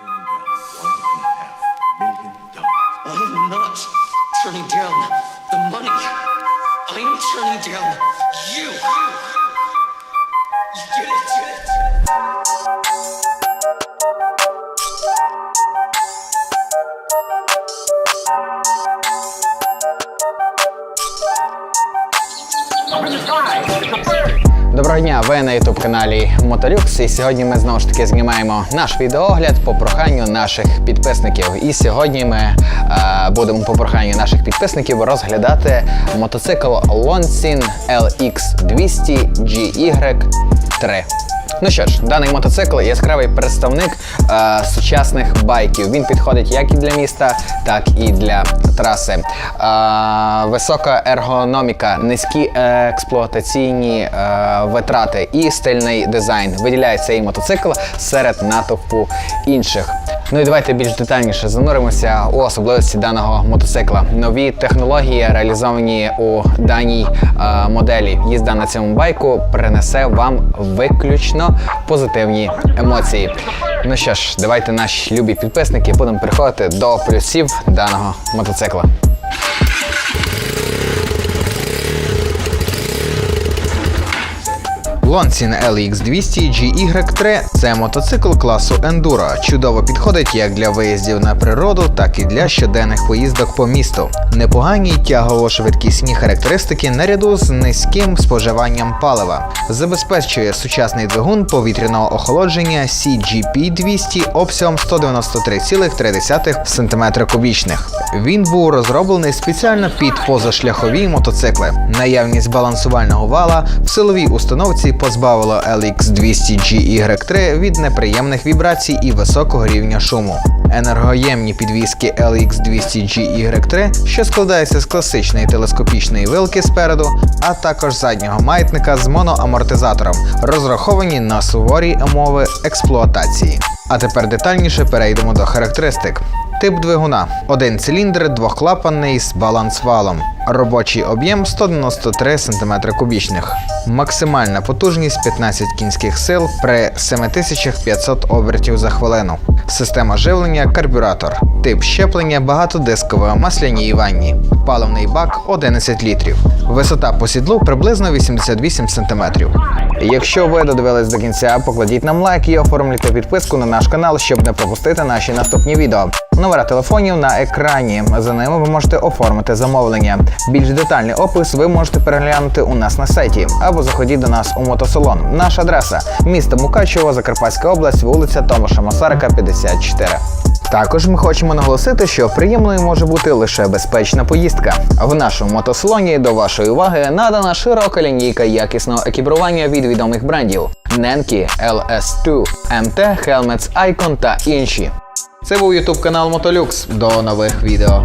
I am oh, not turning down the money. I am turning down you. You get it? Get it? In the sky, it's a bird. Доброго дня, ви на youtube каналі Моторюкс. і сьогодні ми знову ж таки знімаємо наш відеоогляд по проханню наших підписників. І сьогодні ми е, будемо по проханню наших підписників розглядати мотоцикл Lonsin LX200 GY3. Ну що ж, даний мотоцикл яскравий представник е, сучасних байків. Він підходить як і для міста, так і для траси. Е, висока ергономіка, низькі експлуатаційні е, витрати і стильний дизайн виділяє цей мотоцикл серед натовпу інших. Ну і давайте більш детальніше зануримося у особливості даного мотоцикла. Нові технології, реалізовані у даній е, моделі. Їзда на цьому байку принесе вам виключно позитивні емоції. Ну що ж, давайте наші любі підписники будемо переходити до плюсів даного мотоцикла. Lonsin LX200 GY3 це мотоцикл класу Enduro. Чудово підходить як для виїздів на природу, так і для щоденних поїздок по місту. Непогані тягово-швидкісні характеристики наряду з низьким споживанням палива. Забезпечує сучасний двигун повітряного охолодження CGP200 обсягом 193,3 см кубічних. Він був розроблений спеціально під позашляхові мотоцикли. Наявність балансувального вала в силовій установці позбавила LX200 GY3 від неприємних вібрацій і високого рівня шуму. Енергоємні підвіски LX200 GY3, що складаються з класичної телескопічної вилки спереду, а також заднього маятника з моноамортизатором, розраховані на суворі умови експлуатації. А тепер детальніше перейдемо до характеристик. Тип двигуна: один циліндр, двохклапанний з балансвалом. Робочий об'єм 193 см кубічних. Максимальна потужність 15 кінських сил при 7500 обертів за хвилину. Система живлення карбюратор. Тип щеплення багатодискове масляній ванні. Паливний бак 11 літрів. Висота по сідлу приблизно 88 см. Якщо ви додивились до кінця, покладіть нам лайк і оформлюйте підписку на наш канал, щоб не пропустити наші наступні відео. Номера телефонів на екрані. За ними ви можете оформити замовлення. Більш детальний опис ви можете переглянути у нас на сайті або заходіть до нас у мотосалон. Наша адреса місто Мукачево, Закарпатська область, вулиця Томаша Масарика, 54. Також ми хочемо наголосити, що приємною може бути лише безпечна поїздка. В нашому мотосалоні до вашої уваги надана широка лінійка якісного екіпірування від відомих брендів Nenki, LS2, MT, Helmets Icon та інші. Це був YouTube канал Мотолюкс. До нових відео.